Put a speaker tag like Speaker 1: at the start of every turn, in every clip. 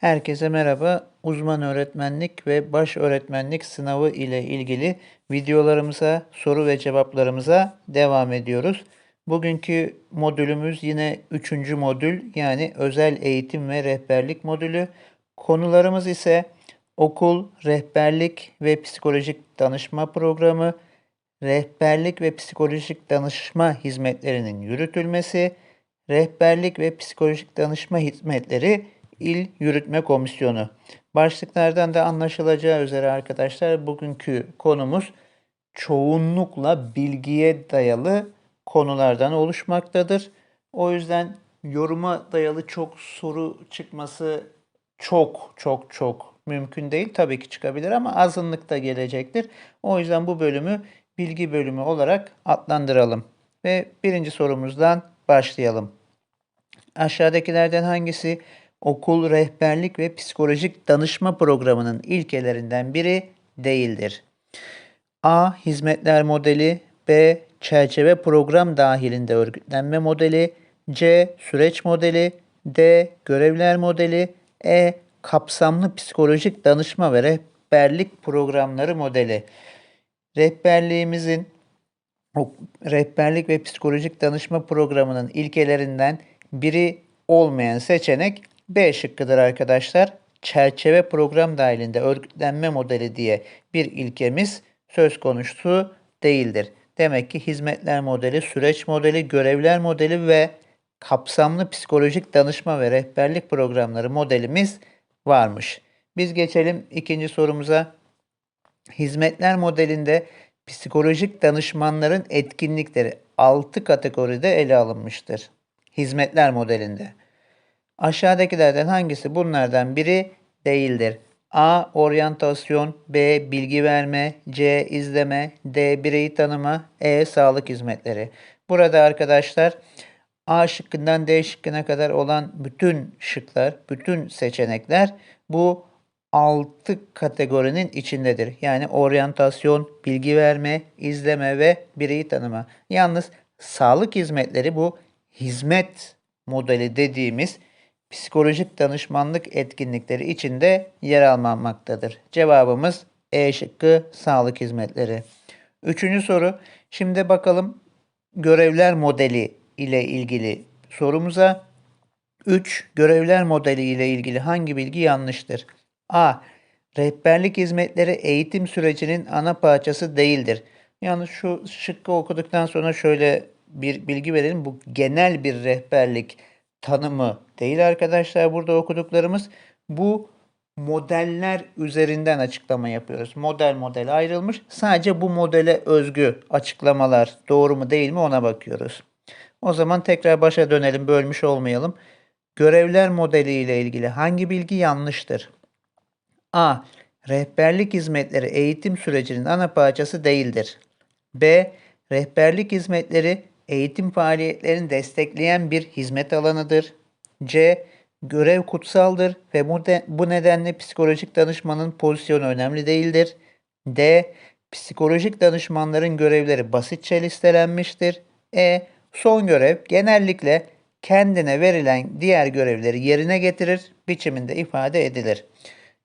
Speaker 1: Herkese merhaba. Uzman öğretmenlik ve baş öğretmenlik sınavı ile ilgili videolarımıza, soru ve cevaplarımıza devam ediyoruz. Bugünkü modülümüz yine üçüncü modül yani özel eğitim ve rehberlik modülü. Konularımız ise okul, rehberlik ve psikolojik danışma programı, rehberlik ve psikolojik danışma hizmetlerinin yürütülmesi, rehberlik ve psikolojik danışma hizmetleri İl Yürütme Komisyonu. Başlıklardan da anlaşılacağı üzere arkadaşlar bugünkü konumuz çoğunlukla bilgiye dayalı konulardan oluşmaktadır. O yüzden yoruma dayalı çok soru çıkması çok çok çok mümkün değil. Tabii ki çıkabilir ama azınlıkta gelecektir. O yüzden bu bölümü bilgi bölümü olarak adlandıralım. Ve birinci sorumuzdan başlayalım. Aşağıdakilerden hangisi okul rehberlik ve psikolojik danışma programının ilkelerinden biri değildir? A. Hizmetler modeli B. Çerçeve program dahilinde örgütlenme modeli C. Süreç modeli D. Görevler modeli E. Kapsamlı psikolojik danışma ve rehberlik programları modeli. Rehberliğimizin rehberlik ve psikolojik danışma programının ilkelerinden biri olmayan seçenek B şıkkıdır arkadaşlar. Çerçeve program dahilinde örgütlenme modeli diye bir ilkemiz söz konusu değildir. Demek ki hizmetler modeli, süreç modeli, görevler modeli ve kapsamlı psikolojik danışma ve rehberlik programları modelimiz varmış. Biz geçelim ikinci sorumuza. Hizmetler modelinde psikolojik danışmanların etkinlikleri 6 kategoride ele alınmıştır. Hizmetler modelinde. Aşağıdakilerden hangisi bunlardan biri değildir? A. Oryantasyon B. Bilgi verme C. izleme D. Bireyi tanıma E. Sağlık hizmetleri. Burada arkadaşlar A şıkkından D şıkkına kadar olan bütün şıklar, bütün seçenekler bu 6 kategorinin içindedir. Yani oryantasyon, bilgi verme, izleme ve bireyi tanıma. Yalnız sağlık hizmetleri bu hizmet modeli dediğimiz psikolojik danışmanlık etkinlikleri içinde yer almamaktadır. Cevabımız E şıkkı sağlık hizmetleri. Üçüncü soru. Şimdi bakalım görevler modeli ile ilgili sorumuza. 3. Görevler modeli ile ilgili hangi bilgi yanlıştır? A. Rehberlik hizmetleri eğitim sürecinin ana parçası değildir. Yani şu şıkkı okuduktan sonra şöyle bir bilgi verelim. Bu genel bir rehberlik tanımı değil arkadaşlar burada okuduklarımız. Bu modeller üzerinden açıklama yapıyoruz. Model model ayrılmış. Sadece bu modele özgü açıklamalar doğru mu değil mi ona bakıyoruz. O zaman tekrar başa dönelim bölmüş olmayalım. Görevler modeli ile ilgili hangi bilgi yanlıştır? A. Rehberlik hizmetleri eğitim sürecinin ana parçası değildir. B. Rehberlik hizmetleri eğitim faaliyetlerini destekleyen bir hizmet alanıdır. C. Görev kutsaldır ve bu, de, bu nedenle psikolojik danışmanın pozisyonu önemli değildir. D. Psikolojik danışmanların görevleri basitçe listelenmiştir. E. Son görev genellikle kendine verilen diğer görevleri yerine getirir, biçiminde ifade edilir.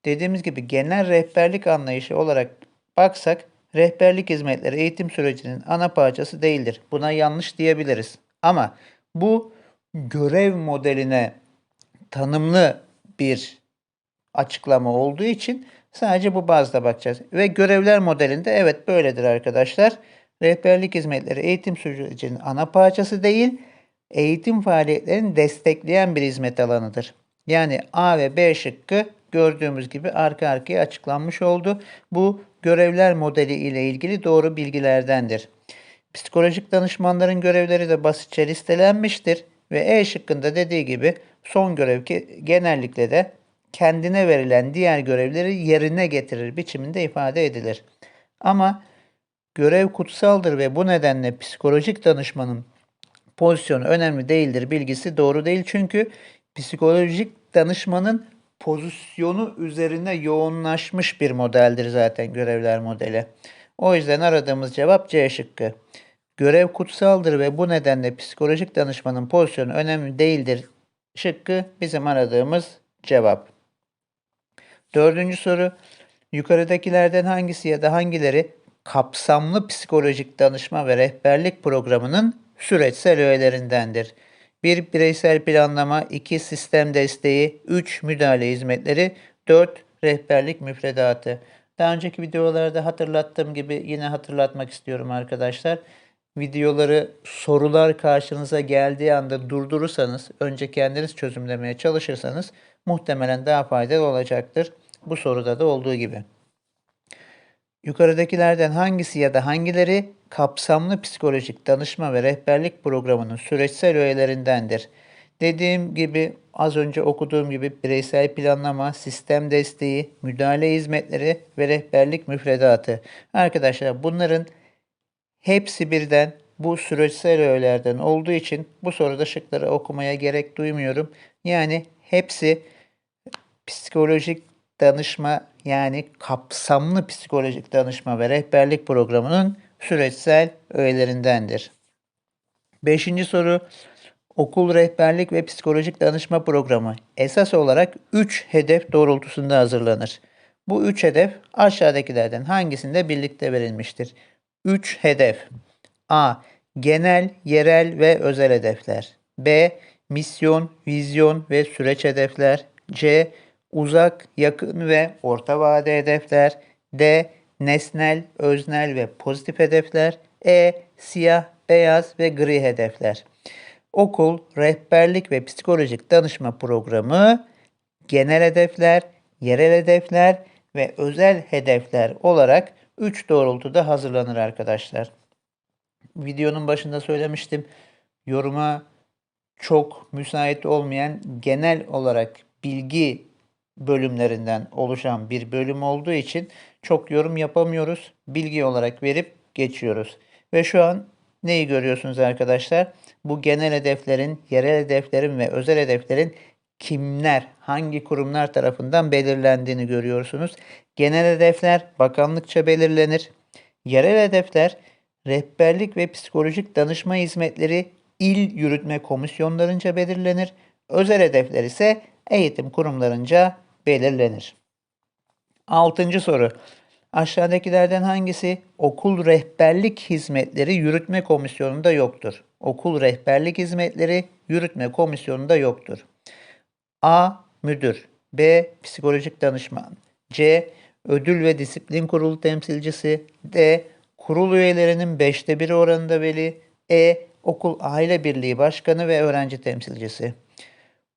Speaker 1: Dediğimiz gibi genel rehberlik anlayışı olarak baksak rehberlik hizmetleri eğitim sürecinin ana parçası değildir. Buna yanlış diyebiliriz. Ama bu görev modeline tanımlı bir açıklama olduğu için sadece bu bazda bakacağız. Ve görevler modelinde evet böyledir arkadaşlar. Rehberlik hizmetleri eğitim sürecinin ana parçası değil, eğitim faaliyetlerini destekleyen bir hizmet alanıdır. Yani A ve B şıkkı gördüğümüz gibi arka arkaya açıklanmış oldu. Bu görevler modeli ile ilgili doğru bilgilerdendir. Psikolojik danışmanların görevleri de basitçe listelenmiştir ve E şıkkında dediği gibi son görev ki genellikle de kendine verilen diğer görevleri yerine getirir biçiminde ifade edilir. Ama görev kutsaldır ve bu nedenle psikolojik danışmanın pozisyonu önemli değildir bilgisi doğru değil. Çünkü psikolojik danışmanın pozisyonu üzerine yoğunlaşmış bir modeldir zaten görevler modeli. O yüzden aradığımız cevap C şıkkı. Görev kutsaldır ve bu nedenle psikolojik danışmanın pozisyonu önemli değildir. Şıkkı bizim aradığımız cevap. Dördüncü soru. Yukarıdakilerden hangisi ya da hangileri kapsamlı psikolojik danışma ve rehberlik programının süreçsel öğelerindendir? 1. Bireysel planlama 2. Sistem desteği 3. Müdahale hizmetleri 4. Rehberlik müfredatı. Daha önceki videolarda hatırlattığım gibi yine hatırlatmak istiyorum arkadaşlar. Videoları sorular karşınıza geldiği anda durdurursanız, önce kendiniz çözümlemeye çalışırsanız muhtemelen daha faydalı olacaktır. Bu soruda da olduğu gibi. Yukarıdakilerden hangisi ya da hangileri kapsamlı psikolojik danışma ve rehberlik programının süreçsel öğelerindendir? Dediğim gibi az önce okuduğum gibi bireysel planlama, sistem desteği, müdahale hizmetleri ve rehberlik müfredatı. Arkadaşlar bunların hepsi birden bu süreçsel öğelerden olduğu için bu soruda şıkları okumaya gerek duymuyorum. Yani hepsi psikolojik danışma yani kapsamlı psikolojik danışma ve rehberlik programının süreçsel öğelerindendir. Beşinci soru okul rehberlik ve psikolojik danışma programı esas olarak 3 hedef doğrultusunda hazırlanır. Bu 3 hedef aşağıdakilerden hangisinde birlikte verilmiştir? 3 hedef A. Genel, yerel ve özel hedefler. B. Misyon, vizyon ve süreç hedefler. C uzak, yakın ve orta vade hedefler. D. Nesnel, öznel ve pozitif hedefler. E. Siyah, beyaz ve gri hedefler. Okul, rehberlik ve psikolojik danışma programı genel hedefler, yerel hedefler ve özel hedefler olarak 3 doğrultuda hazırlanır arkadaşlar. Videonun başında söylemiştim. Yoruma çok müsait olmayan genel olarak bilgi bölümlerinden oluşan bir bölüm olduğu için çok yorum yapamıyoruz. Bilgi olarak verip geçiyoruz. Ve şu an neyi görüyorsunuz arkadaşlar? Bu genel hedeflerin, yerel hedeflerin ve özel hedeflerin kimler, hangi kurumlar tarafından belirlendiğini görüyorsunuz. Genel hedefler bakanlıkça belirlenir. Yerel hedefler rehberlik ve psikolojik danışma hizmetleri il yürütme komisyonlarınca belirlenir. Özel hedefler ise eğitim kurumlarınca belirlenir. Altıncı soru. Aşağıdakilerden hangisi okul rehberlik hizmetleri yürütme komisyonunda yoktur? Okul rehberlik hizmetleri yürütme komisyonunda yoktur. A. Müdür B. Psikolojik danışman C. Ödül ve disiplin kurulu temsilcisi D. Kurul üyelerinin 5'te 1'i oranında veli E. Okul aile birliği başkanı ve öğrenci temsilcisi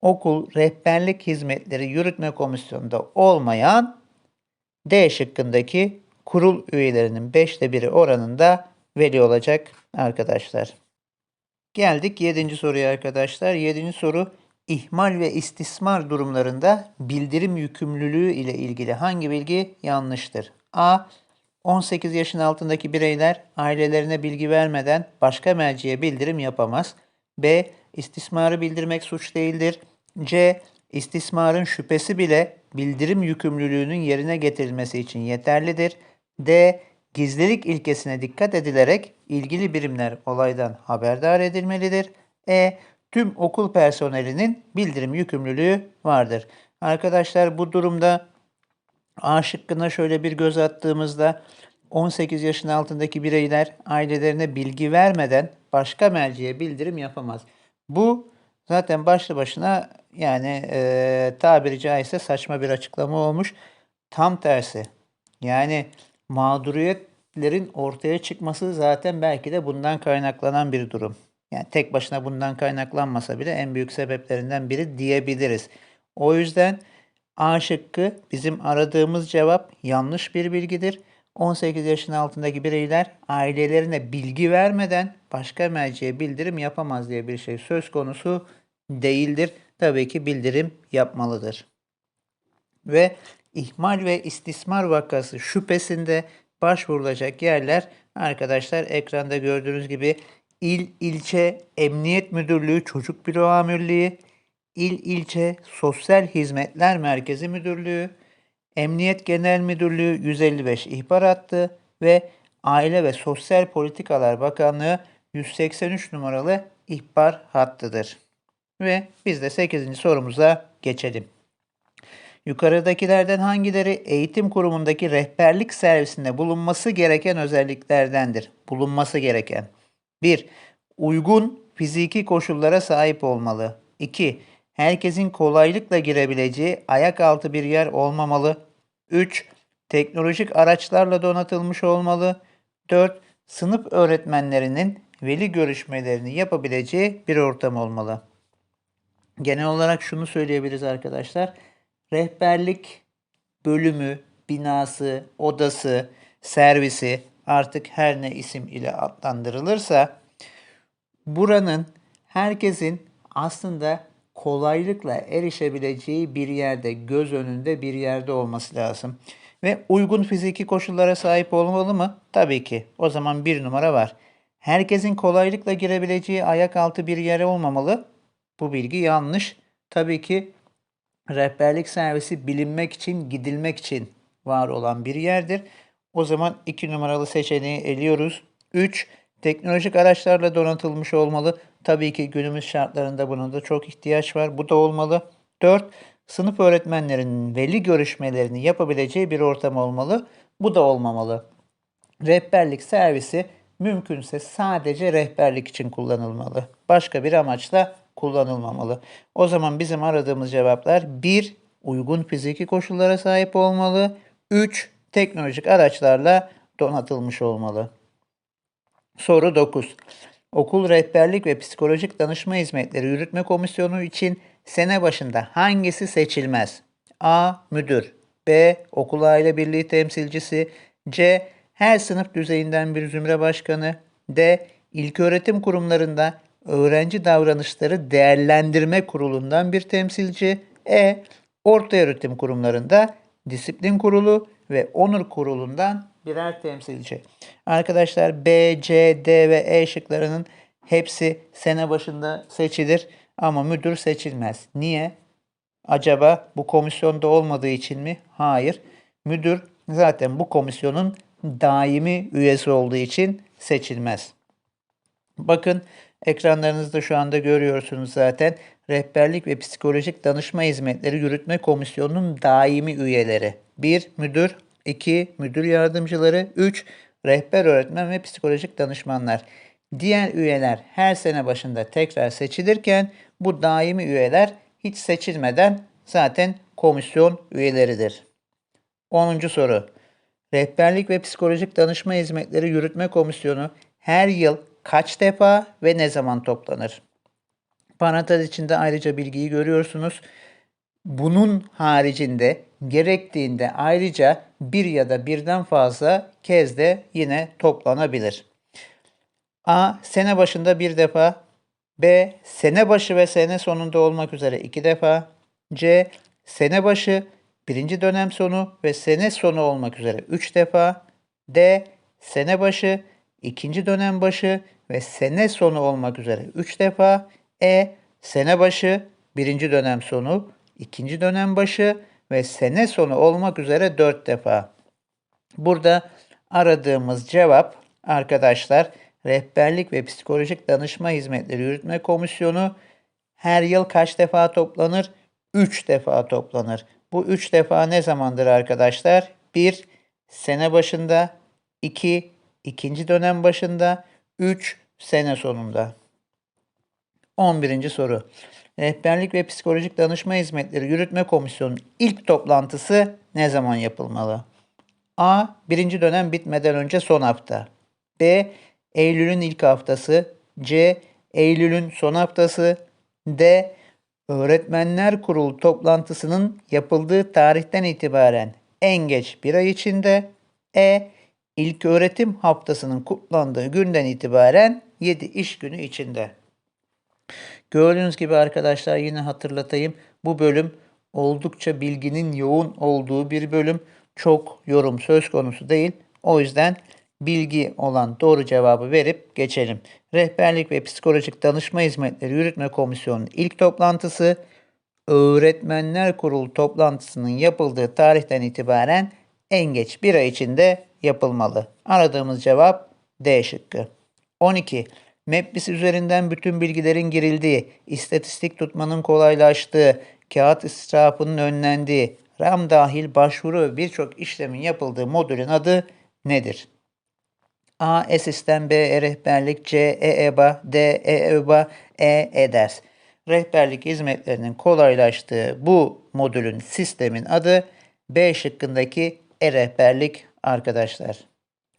Speaker 1: okul rehberlik hizmetleri yürütme komisyonunda olmayan D şıkkındaki kurul üyelerinin 5'te 1'i oranında veli olacak arkadaşlar. Geldik 7. soruya arkadaşlar. 7. soru ihmal ve istismar durumlarında bildirim yükümlülüğü ile ilgili hangi bilgi yanlıştır? A. 18 yaşın altındaki bireyler ailelerine bilgi vermeden başka merciye bildirim yapamaz. B. İstismarı bildirmek suç değildir. C. İstismarın şüphesi bile bildirim yükümlülüğünün yerine getirilmesi için yeterlidir. D. Gizlilik ilkesine dikkat edilerek ilgili birimler olaydan haberdar edilmelidir. E. Tüm okul personelinin bildirim yükümlülüğü vardır. Arkadaşlar bu durumda A şıkkına şöyle bir göz attığımızda 18 yaşın altındaki bireyler ailelerine bilgi vermeden başka merciye bildirim yapamaz. Bu zaten başlı başına yani e, tabiri caizse saçma bir açıklama olmuş. Tam tersi. Yani mağduriyetlerin ortaya çıkması zaten belki de bundan kaynaklanan bir durum. Yani tek başına bundan kaynaklanmasa bile en büyük sebeplerinden biri diyebiliriz. O yüzden A şıkkı bizim aradığımız cevap yanlış bir bilgidir. 18 yaşın altındaki bireyler ailelerine bilgi vermeden başka merciye bildirim yapamaz diye bir şey söz konusu değildir. Tabii ki bildirim yapmalıdır. Ve ihmal ve istismar vakası şüphesinde başvurulacak yerler arkadaşlar ekranda gördüğünüz gibi il ilçe emniyet müdürlüğü çocuk büro amirliği, il ilçe sosyal hizmetler merkezi müdürlüğü, Emniyet Genel Müdürlüğü 155 ihbar hattı ve Aile ve Sosyal Politikalar Bakanlığı 183 numaralı ihbar hattıdır. Ve biz de 8. sorumuza geçelim. Yukarıdakilerden hangileri eğitim kurumundaki rehberlik servisinde bulunması gereken özelliklerdendir? Bulunması gereken. 1. Uygun fiziki koşullara sahip olmalı. 2. Herkesin kolaylıkla girebileceği ayak altı bir yer olmamalı. 3. Teknolojik araçlarla donatılmış olmalı. 4. Sınıf öğretmenlerinin veli görüşmelerini yapabileceği bir ortam olmalı. Genel olarak şunu söyleyebiliriz arkadaşlar. Rehberlik bölümü, binası, odası, servisi artık her ne isim ile adlandırılırsa buranın herkesin aslında kolaylıkla erişebileceği bir yerde, göz önünde bir yerde olması lazım. Ve uygun fiziki koşullara sahip olmalı mı? Tabii ki. O zaman bir numara var. Herkesin kolaylıkla girebileceği ayak altı bir yere olmamalı. Bu bilgi yanlış. Tabii ki rehberlik servisi bilinmek için, gidilmek için var olan bir yerdir. O zaman 2 numaralı seçeneği eliyoruz. 3. Teknolojik araçlarla donatılmış olmalı. Tabii ki günümüz şartlarında buna da çok ihtiyaç var. Bu da olmalı. 4. Sınıf öğretmenlerinin veli görüşmelerini yapabileceği bir ortam olmalı. Bu da olmamalı. Rehberlik servisi mümkünse sadece rehberlik için kullanılmalı. Başka bir amaçla kullanılmamalı. O zaman bizim aradığımız cevaplar 1. Uygun fiziki koşullara sahip olmalı. 3. Teknolojik araçlarla donatılmış olmalı. Soru 9. Okul Rehberlik ve Psikolojik Danışma Hizmetleri Yürütme Komisyonu için sene başında hangisi seçilmez? A. Müdür B. Okul Aile Birliği Temsilcisi C. Her sınıf düzeyinden bir zümre başkanı D. İlköğretim kurumlarında öğrenci davranışları değerlendirme kurulundan bir temsilci E. Ortaöğretim kurumlarında disiplin kurulu ve onur kurulundan birer temsilci. Arkadaşlar B, C, D ve E şıklarının hepsi sene başında seçilir ama müdür seçilmez. Niye? Acaba bu komisyonda olmadığı için mi? Hayır. Müdür zaten bu komisyonun daimi üyesi olduğu için seçilmez. Bakın ekranlarınızda şu anda görüyorsunuz zaten. Rehberlik ve Psikolojik Danışma Hizmetleri Yürütme Komisyonu'nun daimi üyeleri. 1. Müdür 2. Müdür yardımcıları 3. Rehber öğretmen ve psikolojik danışmanlar. Diğer üyeler her sene başında tekrar seçilirken bu daimi üyeler hiç seçilmeden zaten komisyon üyeleridir. 10. soru. Rehberlik ve Psikolojik Danışma Hizmetleri Yürütme Komisyonu her yıl kaç defa ve ne zaman toplanır? Parantez içinde ayrıca bilgiyi görüyorsunuz. Bunun haricinde gerektiğinde ayrıca bir ya da birden fazla kez de yine toplanabilir. A. Sene başında bir defa. B. Sene başı ve sene sonunda olmak üzere iki defa. C. Sene başı, birinci dönem sonu ve sene sonu olmak üzere üç defa. D. Sene başı, ikinci dönem başı ve sene sonu olmak üzere üç defa. E. Sene başı, birinci dönem sonu, ikinci dönem başı ve sene sonu olmak üzere 4 defa. Burada aradığımız cevap arkadaşlar Rehberlik ve Psikolojik Danışma Hizmetleri Yürütme Komisyonu her yıl kaç defa toplanır? 3 defa toplanır. Bu 3 defa ne zamandır arkadaşlar? 1. Sene başında 2. ikinci dönem başında 3. Sene sonunda. 11. soru. Rehberlik ve Psikolojik Danışma Hizmetleri Yürütme Komisyonu'nun ilk toplantısı ne zaman yapılmalı? A. Birinci dönem bitmeden önce son hafta. B. Eylül'ün ilk haftası. C. Eylül'ün son haftası. D. Öğretmenler Kurulu toplantısının yapıldığı tarihten itibaren en geç bir ay içinde. E. İlk öğretim haftasının kutlandığı günden itibaren 7 iş günü içinde. Gördüğünüz gibi arkadaşlar yine hatırlatayım. Bu bölüm oldukça bilginin yoğun olduğu bir bölüm. Çok yorum söz konusu değil. O yüzden bilgi olan doğru cevabı verip geçelim. Rehberlik ve Psikolojik Danışma Hizmetleri Yürütme Komisyonu'nun ilk toplantısı Öğretmenler Kurulu toplantısının yapıldığı tarihten itibaren en geç bir ay içinde yapılmalı. Aradığımız cevap D şıkkı. 12. MEPBIS üzerinden bütün bilgilerin girildiği, istatistik tutmanın kolaylaştığı, kağıt israfının önlendiği, RAM dahil başvuru ve birçok işlemin yapıldığı modülün adı nedir? A. E-Sistem B. E-Rehberlik C. E-EBA D. E-ÖBA E. E-Ders Rehberlik hizmetlerinin kolaylaştığı bu modülün sistemin adı B şıkkındaki e-rehberlik arkadaşlar.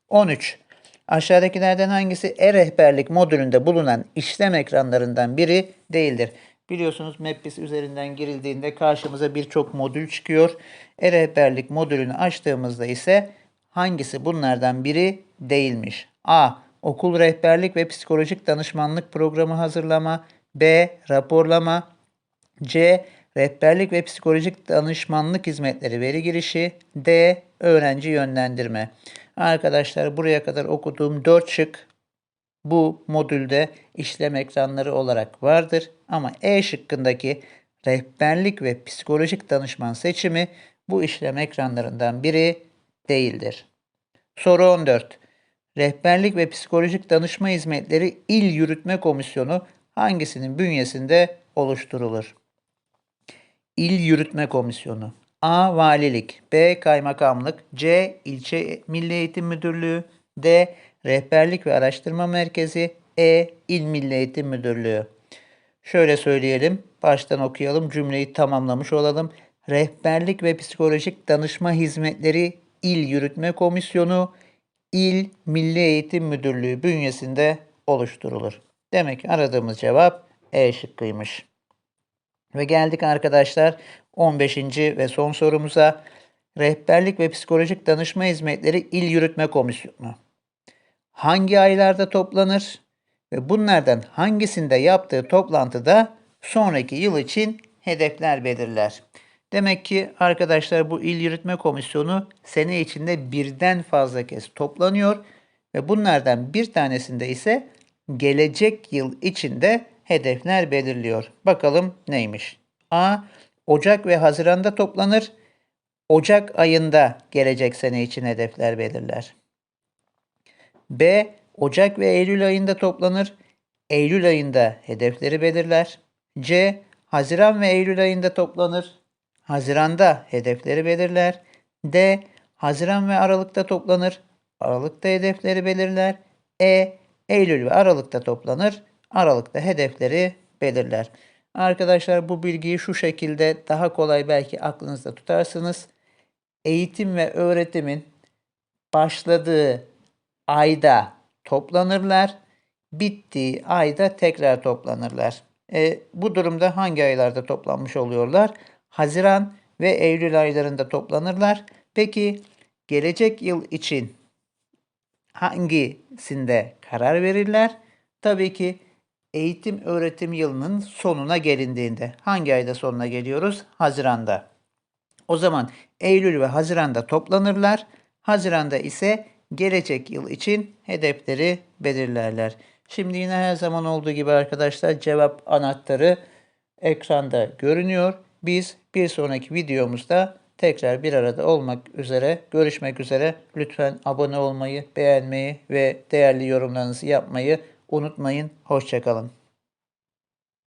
Speaker 1: 13. Aşağıdakilerden hangisi e-rehberlik modülünde bulunan işlem ekranlarından biri değildir? Biliyorsunuz MapBiz üzerinden girildiğinde karşımıza birçok modül çıkıyor. E-rehberlik modülünü açtığımızda ise hangisi bunlardan biri değilmiş? A. Okul rehberlik ve psikolojik danışmanlık programı hazırlama. B. Raporlama. C. Rehberlik ve psikolojik danışmanlık hizmetleri veri girişi. D. Öğrenci yönlendirme. Arkadaşlar buraya kadar okuduğum 4 şık bu modülde işlem ekranları olarak vardır. Ama E şıkkındaki rehberlik ve psikolojik danışman seçimi bu işlem ekranlarından biri değildir. Soru 14. Rehberlik ve psikolojik danışma hizmetleri İl Yürütme Komisyonu hangisinin bünyesinde oluşturulur? İl Yürütme Komisyonu A. Valilik B. Kaymakamlık C. İlçe Milli Eğitim Müdürlüğü D. Rehberlik ve Araştırma Merkezi E. İl Milli Eğitim Müdürlüğü Şöyle söyleyelim, baştan okuyalım, cümleyi tamamlamış olalım. Rehberlik ve Psikolojik Danışma Hizmetleri İl Yürütme Komisyonu İl Milli Eğitim Müdürlüğü bünyesinde oluşturulur. Demek aradığımız cevap E şıkkıymış. Ve geldik arkadaşlar 15. ve son sorumuza. Rehberlik ve Psikolojik Danışma Hizmetleri İl Yürütme Komisyonu. Hangi aylarda toplanır? Ve bunlardan hangisinde yaptığı toplantıda sonraki yıl için hedefler belirler. Demek ki arkadaşlar bu İl Yürütme Komisyonu sene içinde birden fazla kez toplanıyor ve bunlardan bir tanesinde ise gelecek yıl içinde hedefler belirliyor. Bakalım neymiş? A. Ocak ve Haziran'da toplanır. Ocak ayında gelecek sene için hedefler belirler. B. Ocak ve Eylül ayında toplanır. Eylül ayında hedefleri belirler. C. Haziran ve Eylül ayında toplanır. Haziranda hedefleri belirler. D. Haziran ve Aralık'ta toplanır. Aralık'ta hedefleri belirler. E. Eylül ve Aralık'ta toplanır. Aralık'ta hedefleri belirler. Arkadaşlar bu bilgiyi şu şekilde daha kolay belki aklınızda tutarsınız. Eğitim ve öğretimin başladığı ayda toplanırlar. Bittiği ayda tekrar toplanırlar. E, bu durumda hangi aylarda toplanmış oluyorlar? Haziran ve Eylül aylarında toplanırlar. Peki gelecek yıl için hangisinde karar verirler? Tabii ki eğitim öğretim yılının sonuna gelindiğinde. Hangi ayda sonuna geliyoruz? Haziranda. O zaman Eylül ve Haziran'da toplanırlar. Haziranda ise gelecek yıl için hedefleri belirlerler. Şimdi yine her zaman olduğu gibi arkadaşlar cevap anahtarı ekranda görünüyor. Biz bir sonraki videomuzda tekrar bir arada olmak üzere, görüşmek üzere. Lütfen abone olmayı, beğenmeyi ve değerli yorumlarınızı yapmayı unutmayın. Hoşçakalın.